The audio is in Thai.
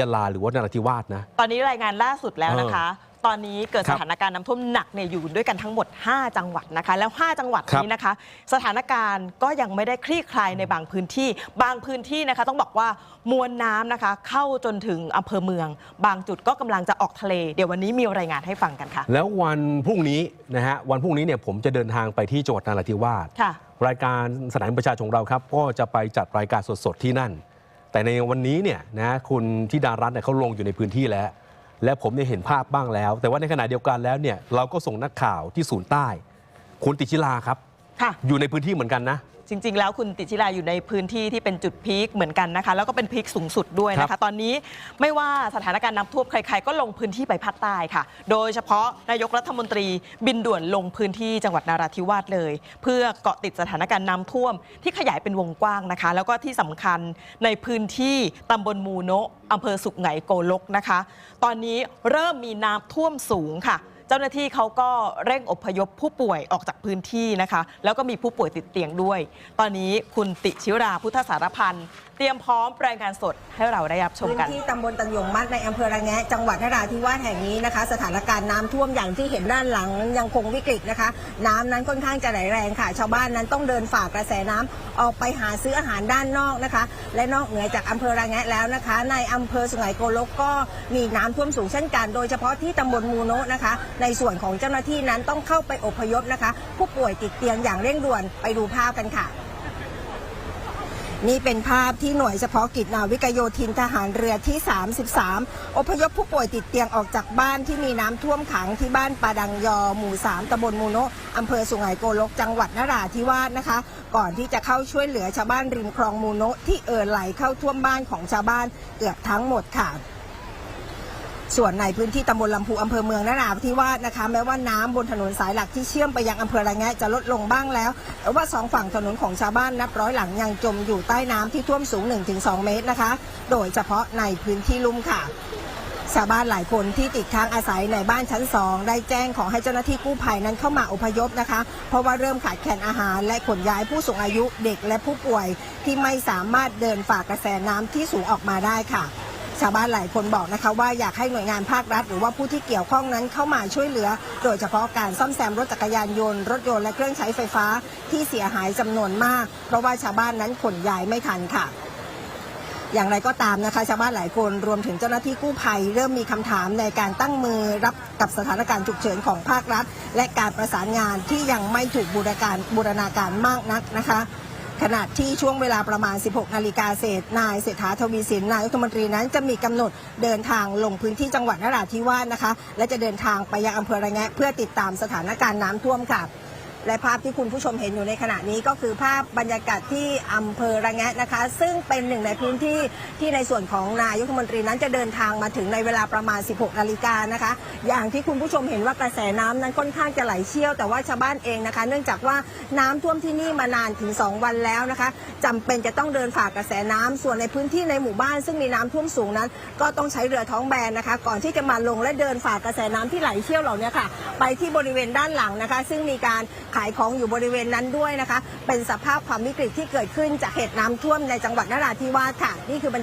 ยาลาหรือว่านราธิวาสนะ ตอนนี้รายงานล่าสุดแล้วนะคะ ตอนนี้เกิดครัสบถานการณ์น้ำท่วมหนักเนี่ยอยู่ด้วยกันทั้งหมด 5 จังหวัดนะคะ แล้ว 5 จังหวัดครับนี้นะคะ สถานการณ์ก็ยังไม่ได้คลี่คลายในบางพื้นที่ บางพื้นที่นะคะ ต้องบอกว่ามวลน้ำนะคะ เข้าจนถึงอำเภอเมือง บางจุดก็กำลังจะออกทะเล เดี๋ยววันนี้มีรายงานให้ฟังกันค่ะ แล้ววันพรุ่งนี้นะฮะวันพรุ่งนี้เนี่ยผมจะเดินทางไปที่จังหวัดนราธิวาสค่ะรายการสถานประชาชนของเราครับก็จะไปจัดรายการสดๆที่นั่น แต่ในวันนี้เนี่ยนะคุณธิดารัตน์เนี่ยเขาลงอยู่ในพื้นที่แล้ว และผมเนี่ยเห็นภาพบ้างแล้ว แต่ว่าในขณะเดียวกันแล้วเนี่ยเราก็ส่งนักข่าวที่ศูนย์ใต้ คุณติชิลาครับ ค่ะ อยู่ในพื้นที่เหมือนกันนะ จริง ๆ แล้วคุณติชิราอยู่ในพื้นที่ที่เป็นจุดพีคเหมือนกันนะคะ แล้วก็เป็นพีคสูงสุดด้วยนะครัคะบตอนนี้ไม่ว่าสถานการณ์น้ำท่วมใคร ๆ ก็ลงพื้นที่ไปภาคใต้ค่ะ โดยเฉพาะนายกรัฐมนตรีบินด่วนลงพื้นที่จังหวัดนาราธิวาสเลย เพื่อเกาะติดสถานการณ์น้ำท่วมที่ขยายเป็นวงกว้างนะคะ แล้วก็ที่สำคัญในพื้นที่ตำบลมูโนะอำเภอสุขไหงโกลกนะคะ ตอนนี้เริ่มมีน้ำท่วมสูงค่ะ เจ้าหน้าที่เขาก็เร่งอพยพผู้ป่วยออกจากพื้นที่นะคะ แล้วก็มีผู้ป่วยติดเตียงด้วย ตอนนี้คุณติชิราพุทธสารพันธ์เตรียมพร้อมรายงานสดให้เราได้รับชมพื้นกันที่ตำบลตันยงมัดในอำเภอระแงะจังหวัดนราธิวาสแห่งนี้นะคะ สถานการณ์น้ำท่วมอย่างที่เห็นด้านหลังยังคงวิกฤตนะคะ น้ำนั้นค่อนข้างจะไหลแรงค่ะ ชาวบ้านนั้นต้องเดินฝ่ากระแสน้ำออกไปหาซื้ออาหารด้านนอกนะคะ และนอกเหนือจากอำเภอระแงะแล้วนะคะ ในอำเภอสุไหงโกลกก็มีน้ำท่วมสูงเช่นกัน โดยเฉพาะที่ตำบลมูโนะนะคะในส่วนของเจ้าหน้าที่นั้นต้องเข้าไปอพยพนะคะ ผู้ป่วยติดเตียงอย่างเร่งด่วนไปดูภาพกันค่ะ นี่เป็นภาพที่หน่วยเฉพาะกิจนาวิกโยธินทหารเรือที่ 33 อพยพผู้ป่วยติดเตียงออกจากบ้านที่มีน้ำท่วมขังที่บ้านปาดังยอ หมู่ 3ตำบลมูโนะอำเภอสุไหงโกลกจังหวัดนราธิวาสนะคะก่อนที่จะเข้าช่วยเหลือชาวบ้านริมคลองมูโนะที่เอ่อไหลเข้าท่วมบ้านของชาวบ้านเกือบทั้งหมดค่ะ ส่วนในพื้นที่ตำบลลำพูอำเภอเมืองนราธิวาสนะคะ แม้ว่าน้ำบนถนนสายหลักที่เชื่อมไปยังอำเภอระแงะจะลดลงบ้างแล้วแต่ว่าสองฝั่งถนนของชาวบ้านนับร้อยหลังยังจมอยู่ใต้น้ำที่ท่วมสูง 1-2 เมตรนะคะ โดยเฉพาะในพื้นที่ลุ่มค่ะชาวบ้านหลายคนที่ติดค้างอาศัยในบ้านชั้นสองได้แจ้งขอให้เจ้าหน้าที่กู้ภัยนั้นเข้ามาอพยพนะคะ เพราะว่าเริ่มขาดแคลนอาหารและขนย้ายผู้สูงอายุเด็กและผู้ป่วยที่ไม่สามารถเดินฝ่ากระแสน้ำที่สูงออกมาได้ค่ะ ชาวบ้านหลายคนบอกนะคะว่าอยากให้หน่วยงานภาครัฐ หรือว่าผู้ที่เกี่ยวข้องนั้นเข้ามาช่วยเหลือ โดยเฉพาะการซ่อมแซมรถจักรยานยนต์รถยนต์และเครื่องใช้ไฟฟ้าที่เสียหายจำนวนมาก เพราะว่าชาวบ้านนั้นขนย้ายไม่ทันค่ะอย่างไรก็ตามนะคะชาวบ้านหลายคนรวมถึงเจ้าหน้าที่กู้ภัย เริ่มมีคำถามในการตั้งมือรับกับสถานการณ์ฉุกเฉินของภาครัฐ และการประสานงานที่ยังไม่ถูกบูรณาการบูรณาการมากนักนะคะ ขณะที่ช่วงเวลาประมาณ 16 นาฬิกาเศษ นายเศรษฐาทวีสินนายรัฐมนตรีนั้นจะมีกำหนดเดินทางลงพื้นที่จังหวัดนราธิวาสนะคะ และจะเดินทางไปยังอำเภอระแงะเพื่อติดตามสถานการณ์น้ำท่วมค่ะ และภาพที่คุณผู้ชมเห็นอยู่ในขณะนี้ก็คือภาพบรรยากาศที่อำเภอระแงะนะคะ ซึ่งเป็นหนึ่งในพื้นที่ที่ในส่วนของนายกรัฐมนตรีนั้นจะเดินทางมาถึงในเวลาประมาณ 16 นาฬิกานะคะ อย่างที่คุณผู้ชมเห็นว่ากระแสน้ำนั้นค่อนข้างจะไหลเชี่ยว แต่ว่าชาวบ้านเองนะคะ เนื่องจากว่าน้ำท่วมที่นี่มานานถึง 2 วันแล้วนะคะจำเป็นจะต้องเดินฝ่ากระแสน้ำส่วนในพื้นที่ในหมู่บ้าน ซึ่งมีน้ำท่วมสูงนั้น ก็ต้องใช้เรือท้องแบนนะคะ ก่อนที่จะมาลงและเดินฝ่ากระแสน้ำที่ไหลเชี่ยวเหล่านี้ค่ะ ไปที่บริเวณด้านหลังนะคะ ซึ่งมีการขายของอยู่บริเวณนั้นด้วยนะคะ เป็นสภาพความวิกฤตที่เกิดขึ้นจากเหตุน้ำท่วมในจังหวัดนราธิวาสค่ะนี่คือบรรยากาศ